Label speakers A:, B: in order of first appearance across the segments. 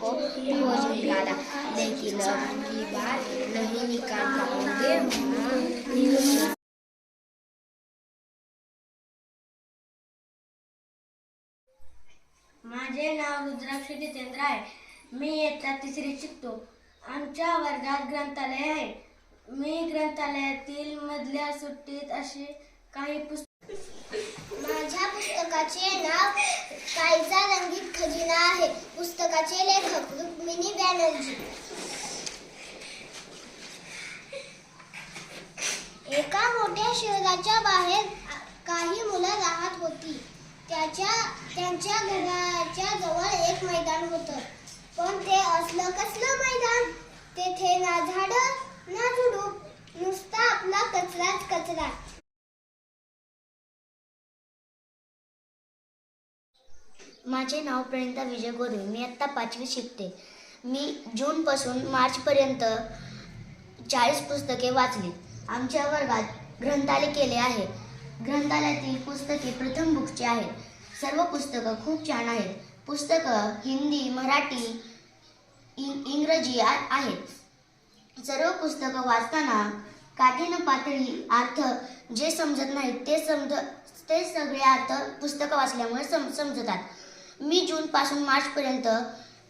A: खोज निकाला लेकिन अब की नहीं निकाल पाओगे
B: माझे नाव रुद्राक्ष जितेंद्र आहे. मी इयत्ता तिसरी शिकतो. आमच्या वर्गात ग्रंथालय आहे. मी ग्रंथालयातील मधल्या सुट्टीत अशी काही पुस्तक
C: माझ्या पुस्तकाचे नाव कायचा रंगीत खजिना आहे. पुस्तकाचे लेखक रुक्मिणी बॅनर्जी. एका मोठ्या शहराच्या बाहेर काही मुलं राहत होती. त्याच्या त्यांच्या घराच्या जवळ एक मैदान होतं. पण ते असलं कसलं मैदान?
D: माझे नाव प्रणिता विजय गोरे. मी आत्ता पाचवी शिकते. मी जूनपासून मार्चपर्यंत चाळीस पुस्तके वाचली. आमच्या वर्गात ग्रंथालय केले आहे. ग्रंथालयातील पुस्तके प्रथम बुकची आहेत. सर्व पुस्तकं खूप छान आहेत. पुस्तकं हिंदी मराठी इं इंग्रजी आहेत. सर्व पुस्तकं वाचताना काठीनं पातळी अर्थ जे समजत नाहीत ते समज ते सगळे अर्थ पुस्तकं वाचल्यामुळे सम समजतात. मी जूनपासून मार्चपर्यंत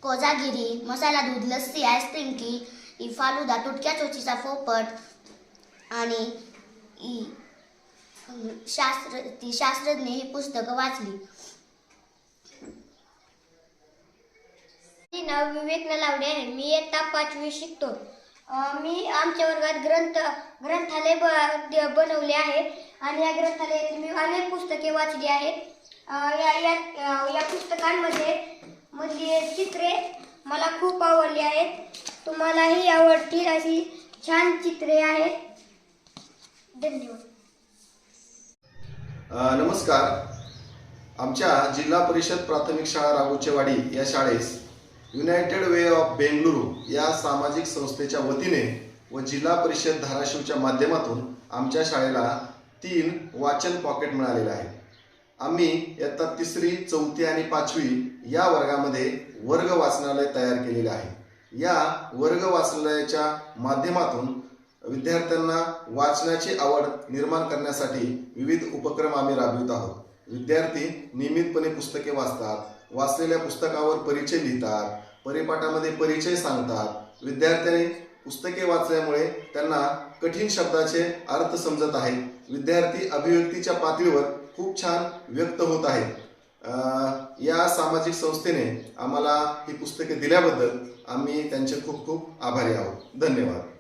D: कोजागिरी मसाला दूध लस्सी आईस्क्रीम की फालुदा तुटक्या चोचीचा पोपट आणि शास्त्र ती शास्त्रज्ञ ही पुस्तकं वाचली.
B: नाव विवेक नलावडे आहे. मी इयत्ता पाचवी शिकतो. मी आमच्या वर्गात ग्रंथ ग्रंथालय ब बनवले आहे. आणि या ग्रंथालयातील मी अनेक पुस्तके वाचली आहेत. या या या पुस्तकांमध्ये मधली चित्रे मला खूप आवडली आहेत. तुम्हालाही आवडतील अशी छान चित्रे आहेत. धन्यवाद.
E: नमस्कार. आमच्या जिल्हा परिषद प्राथमिक शाळा राघुचेवाडी या शाळेस युनायटेड वे ऑफ बेंगलुरू या सामाजिक संस्थेच्या वतीने व जिल्हा परिषद धाराशिवच्या माध्यमातून आमच्या शाळेला तीन वाचन पॉकेट मिळालेलं आहे आम्ही इयत्ता तिसरी चौथी आणि पाचवी या वर्गामध्ये वर्ग वाचनालय तयार केलेले आहे. या वर्ग वाचनालयाच्या माध्यमातून विद्यार्थ्यांना वाचनाची आवड निर्माण करण्यासाठी विविध उपक्रम आम्ही राबवित आहोत. विद्यार्थी नियमितपणे पुस्तके वाचतात वाचलेल्या पुस्तकावर परिचय लिहितात परिपाठामध्ये परिचय सांगतात. विद्यार्थ्यांनी पुस्तके वाचल्यामुळे त्यांना कठीण शब्दाचे अर्थ समजत आहेत. विद्यार्थी अभिव्यक्तीच्या पातळीवर खूप छान व्यक्त होत आहेत. या सामाजिक संस्थेने आम्हाला ही पुस्तके दिल्याबद्दल आम्ही त्यांचे खूप खूप आभारी आहोत. धन्यवाद.